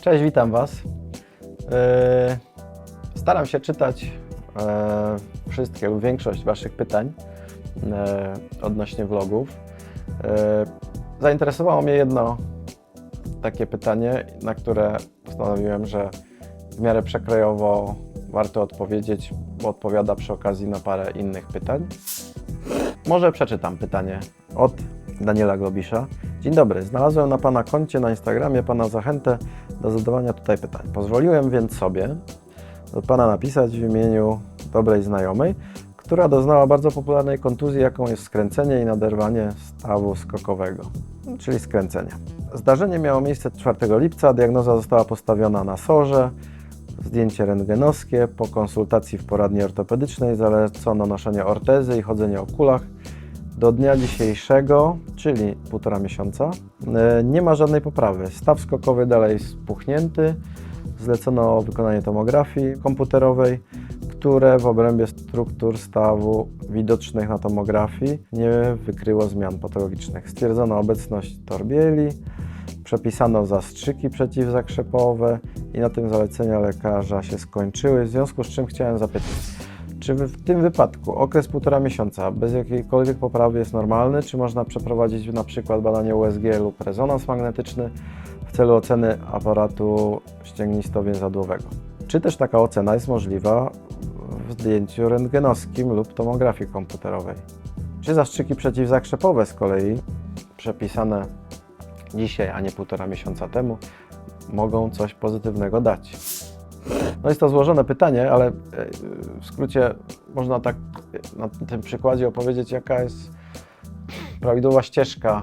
Cześć, witam Was. E, Staram się czytać e, wszystkie lub większość Waszych pytań e, odnośnie vlogów. Zainteresowało mnie jedno takie pytanie, na które postanowiłem, że w miarę przekrojowo warto odpowiedzieć, bo odpowiada przy okazji na parę innych pytań. Może przeczytam pytanie od Daniela Globisza. Dzień dobry, znalazłem na Pana koncie na Instagramie Pana zachętę do zadawania tutaj pytań. Pozwoliłem więc sobie do Pana napisać w imieniu dobrej znajomej, która doznała bardzo popularnej kontuzji, jaką jest skręcenie i naderwanie stawu skokowego, czyli skręcenie. Zdarzenie miało miejsce 4 lipca, diagnoza została postawiona na sorze, zdjęcie rentgenowskie. Po konsultacji w poradni ortopedycznej zalecono noszenie ortezy i chodzenie o kulach. Do dnia dzisiejszego, czyli półtora miesiąca, e, nie ma żadnej poprawy. Staw skokowy dalej spuchnięty. Zlecono wykonanie tomografii komputerowej, które w obrębie struktur stawu widocznych na tomografii nie wykryło zmian patologicznych. Stwierdzono obecność torbieli, przepisano zastrzyki przeciwzakrzepowe i na tym zalecenia lekarza się skończyły, w związku z czym chciałem zapytać, czy w tym wypadku okres półtora miesiąca bez jakiejkolwiek poprawy jest normalny, czy można przeprowadzić przykład badanie USG lub rezonans magnetyczny w celu oceny aparatu ścięgnisto-więzadłowego? Czy też taka ocena jest możliwa w zdjęciu rentgenowskim lub tomografii komputerowej? Czy zastrzyki przeciwzakrzepowe z kolei przepisane dzisiaj, a nie półtora miesiąca temu, mogą coś pozytywnego dać? No jest to złożone pytanie, ale e, w skrócie można tak na tym przykładzie opowiedzieć, jaka jest prawidłowa ścieżka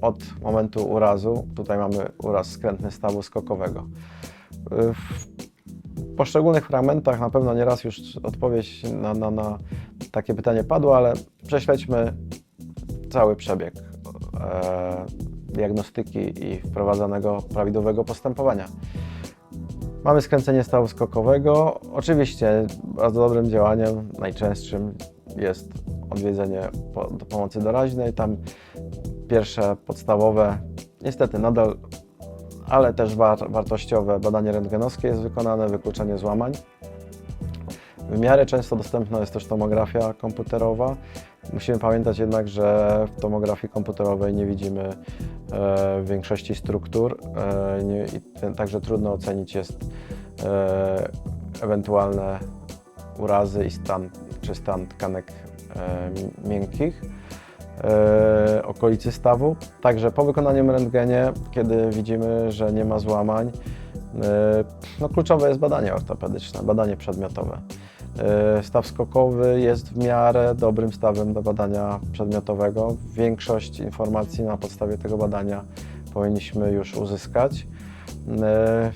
od momentu urazu. Tutaj mamy uraz skrętny stawu skokowego. W poszczególnych fragmentach na pewno nieraz już odpowiedź na, na, na takie pytanie padła, ale prześledźmy cały przebieg e, diagnostyki i wprowadzanego prawidłowego postępowania. Mamy skręcenie stawu skokowego. Oczywiście bardzo dobrym działaniem, najczęstszym jest odwiedzenie po, do pomocy doraźnej. Tam pierwsze podstawowe, niestety nadal, ale też war, wartościowe badanie rentgenowskie jest wykonane, wykluczenie złamań. W miarę często dostępna jest też tomografia komputerowa. Musimy pamiętać jednak, że w tomografii komputerowej nie widzimy e, większości struktur e, nie, ten, także trudno ocenić jest e, ewentualne urazy i stan, czy stan tkanek miękkich okolicy stawu. Także po wykonaniu rentgenie, kiedy widzimy, że nie ma złamań, no kluczowe jest badanie ortopedyczne, badanie przedmiotowe. E, Staw skokowy jest w miarę dobrym stawem do badania przedmiotowego. Większość informacji na podstawie tego badania powinniśmy już uzyskać. E,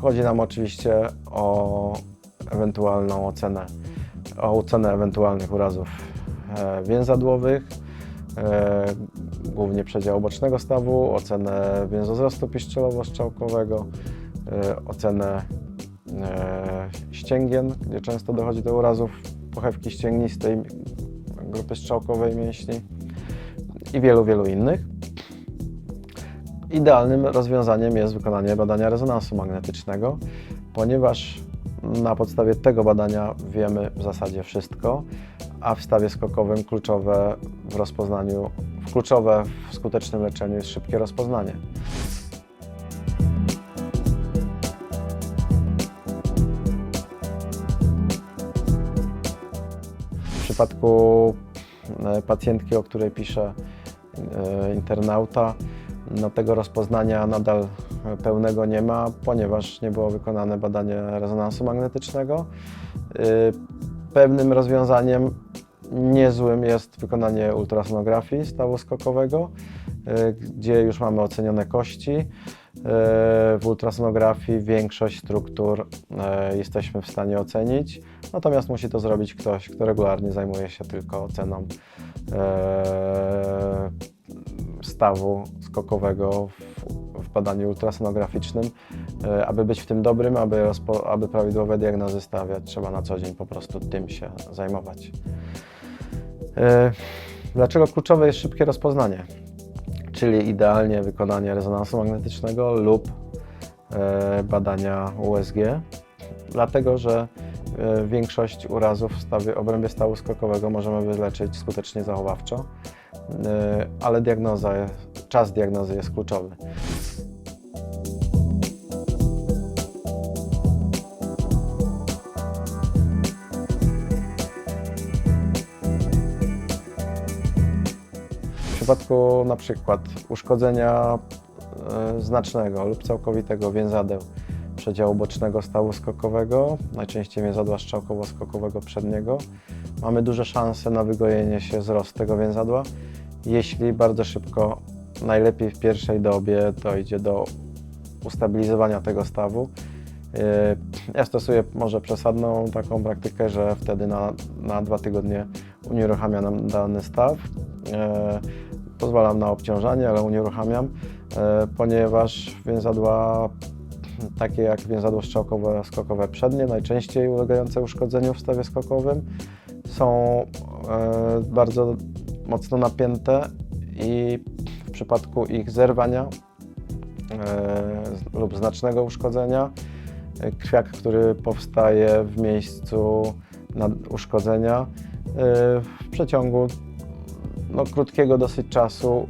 Chodzi nam oczywiście o ewentualną ocenę, o ocenę ewentualnych urazów e, więzadłowych, głównie przedziału bocznego stawu, ocenę więzowzrostu piszczelowo-strzałkowego, ocenę ścięgien, gdzie często dochodzi do urazów pochewki ścięgnistej, grupy strzałkowej mięśni i wielu, wielu innych. Idealnym rozwiązaniem jest wykonanie badania rezonansu magnetycznego, ponieważ na podstawie tego badania wiemy w zasadzie wszystko, a w stawie skokowym kluczowe w rozpoznaniu, kluczowe w skutecznym leczeniu jest szybkie rozpoznanie. Przypadku e, pacjentki, o której pisze e, internauta, no tego rozpoznania nadal pełnego nie ma, ponieważ nie było wykonane badanie rezonansu magnetycznego. E, Pewnym rozwiązaniem niezłym jest wykonanie ultrasonografii stawu skokowego, gdzie już mamy ocenione kości. W ultrasonografii większość struktur e, jesteśmy w stanie ocenić, natomiast musi to zrobić ktoś, kto regularnie zajmuje się tylko oceną e, stawu skokowego w, badaniu ultrasonograficznym. E, Aby być w tym dobrym, aby, aby prawidłowe diagnozy stawiać, trzeba na co dzień po prostu tym się zajmować. E, Dlaczego kluczowe jest szybkie rozpoznanie? Czyli idealnie wykonanie rezonansu magnetycznego lub e, badania USG, dlatego że e, większość urazów w obrębie stawu skokowego możemy wyleczyć skutecznie zachowawczo, e, ale diagnoza, czas diagnozy jest kluczowy. Przypadku na przykład uszkodzenia e, znacznego lub całkowitego więzadeł przedziału bocznego stawu skokowego, najczęściej więzadła strzałkowo-skokowego przedniego, mamy duże szanse na wygojenie się z tego więzadła, jeśli bardzo szybko, najlepiej w pierwszej dobie dojdzie do ustabilizowania tego stawu. E, Ja stosuję może przesadną taką praktykę, że wtedy na, na dwa tygodnie unieruchamiam nam dany staw. Pozwalam na obciążanie, ale unieruchamiam, e, ponieważ więzadła takie jak więzadło strzałkowe skokowe przednie, najczęściej ulegające uszkodzeniu w stawie skokowym, są e, bardzo mocno napięte i w przypadku ich zerwania e, lub znacznego uszkodzenia, krwiak, który powstaje w miejscu uszkodzenia, w przeciągu no, krótkiego dosyć czasu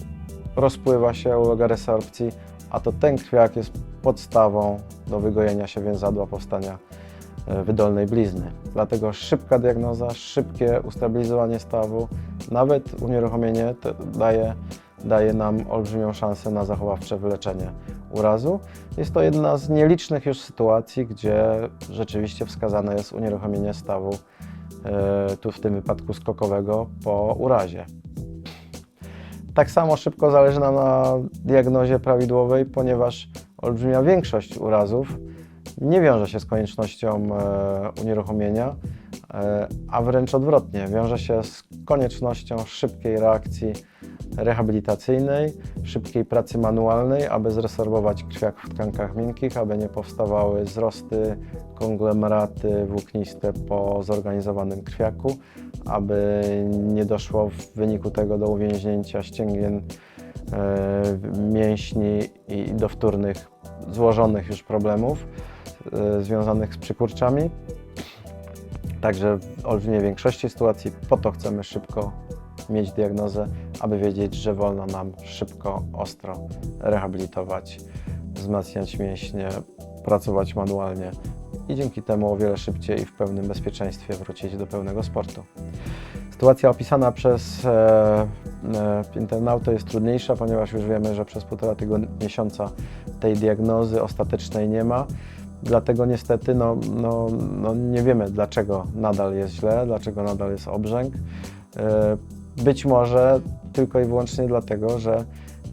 rozpływa się, ulega resorpcji, a to ten krwiak jest podstawą do wygojenia się więzadła, powstania e, wydolnej blizny. Dlatego szybka diagnoza, szybkie ustabilizowanie stawu, nawet unieruchomienie daje, daje nam olbrzymią szansę na zachowawcze wyleczenie urazu. Jest to jedna z nielicznych już sytuacji, gdzie rzeczywiście wskazane jest unieruchomienie stawu, e, tu w tym wypadku skokowego, po urazie. Tak samo szybko zależy nam na diagnozie prawidłowej, ponieważ olbrzymia większość urazów nie wiąże się z koniecznością e, unieruchomienia, e, a wręcz odwrotnie, wiąże się z koniecznością szybkiej reakcji rehabilitacyjnej, szybkiej pracy manualnej, aby zresorbować krwiak w tkankach miękkich, aby nie powstawały wzrosty, konglomeraty włókniste po zorganizowanym krwiaku, aby nie doszło w wyniku tego do uwięźnięcia ścięgien e, mięśni i do wtórnych, złożonych już problemów e, związanych z przykurczami. Także w olbrzymiej większości sytuacji po to chcemy szybko mieć diagnozę, aby wiedzieć, że wolno nam szybko, ostro rehabilitować, wzmacniać mięśnie, pracować manualnie i dzięki temu o wiele szybciej i w pełnym bezpieczeństwie wrócić do pełnego sportu. Sytuacja opisana przez e, e, internautę jest trudniejsza, ponieważ już wiemy, że przez półtora tygodnia, miesiąca tej diagnozy ostatecznej nie ma. Dlatego niestety no, no, no nie wiemy, dlaczego nadal jest źle, dlaczego nadal jest obrzęk. E, Być może tylko i wyłącznie dlatego, że,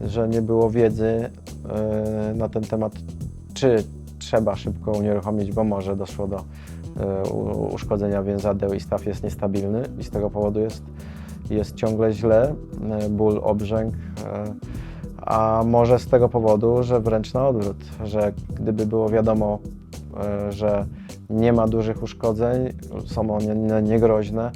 że nie było wiedzy e, na ten temat, czy trzeba szybko unieruchomić, bo może doszło do e, uszkodzenia więzadeł i staw jest niestabilny i z tego powodu jest, jest ciągle źle, e, ból, obrzęk, a może z tego powodu, że wręcz na odwrót, że gdyby było wiadomo, że nie ma dużych uszkodzeń, są one nie- niegroźne,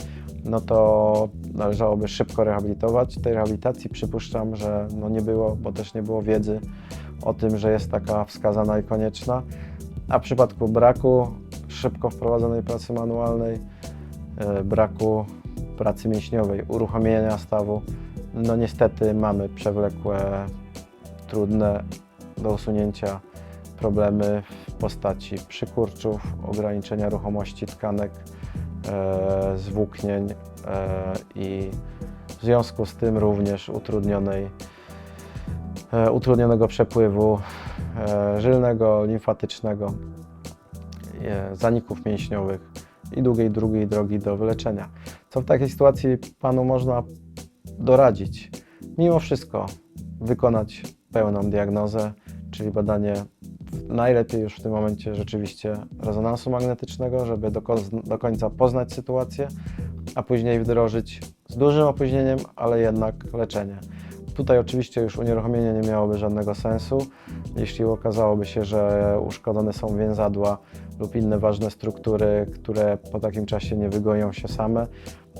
no to należałoby szybko rehabilitować. Tej rehabilitacji przypuszczam, że no nie było, bo też nie było wiedzy o tym, że jest taka wskazana i konieczna. A w przypadku braku szybko wprowadzonej pracy manualnej, e, braku pracy mięśniowej, uruchomienia stawu, no niestety mamy przewlekłe, trudne do usunięcia problemy w postaci przykurczów, ograniczenia ruchomości tkanek, e, zwłóknień e, i w związku z tym również utrudnionej, e, utrudnionego przepływu żylnego, limfatycznego, zaników mięśniowych i długiej, drugiej drogi do wyleczenia. Co w takiej sytuacji panu można doradzić? Mimo wszystko wykonać pełną diagnozę, czyli badanie najlepiej już w tym momencie rzeczywiście rezonansu magnetycznego, żeby do, do końca poznać sytuację, a później wdrożyć z dużym opóźnieniem, ale jednak leczenie. Tutaj oczywiście już unieruchomienie nie miałoby żadnego sensu. Jeśli okazałoby się, że uszkodzone są więzadła lub inne ważne struktury, które po takim czasie nie wygoją się same,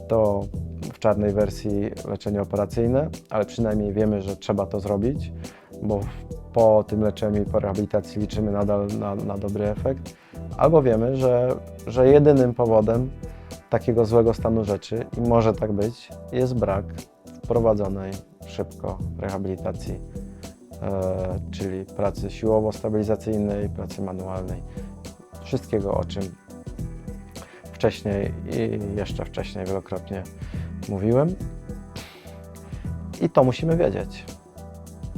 to w czarnej wersji leczenie operacyjne, ale przynajmniej wiemy, że trzeba to zrobić. Bo po tym leczeniu i po rehabilitacji liczymy nadal na, na dobry efekt, albo wiemy, że, że jedynym powodem takiego złego stanu rzeczy, i może tak być, jest brak wprowadzonej szybko rehabilitacji, e, czyli pracy siłowo-stabilizacyjnej, pracy manualnej, wszystkiego o czym wcześniej i jeszcze wcześniej wielokrotnie mówiłem. I to musimy wiedzieć.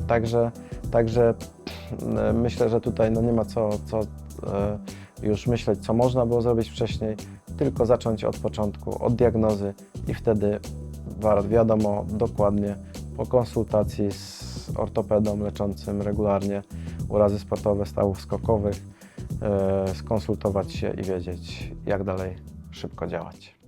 Także, także e, myślę, że tutaj no nie ma co, co e, już myśleć, co można było zrobić wcześniej, tylko zacząć od początku, od diagnozy i wtedy wiadomo dokładnie po konsultacji z ortopedą leczącym regularnie urazy sportowe stawów skokowych, e, skonsultować się i wiedzieć, jak dalej szybko działać.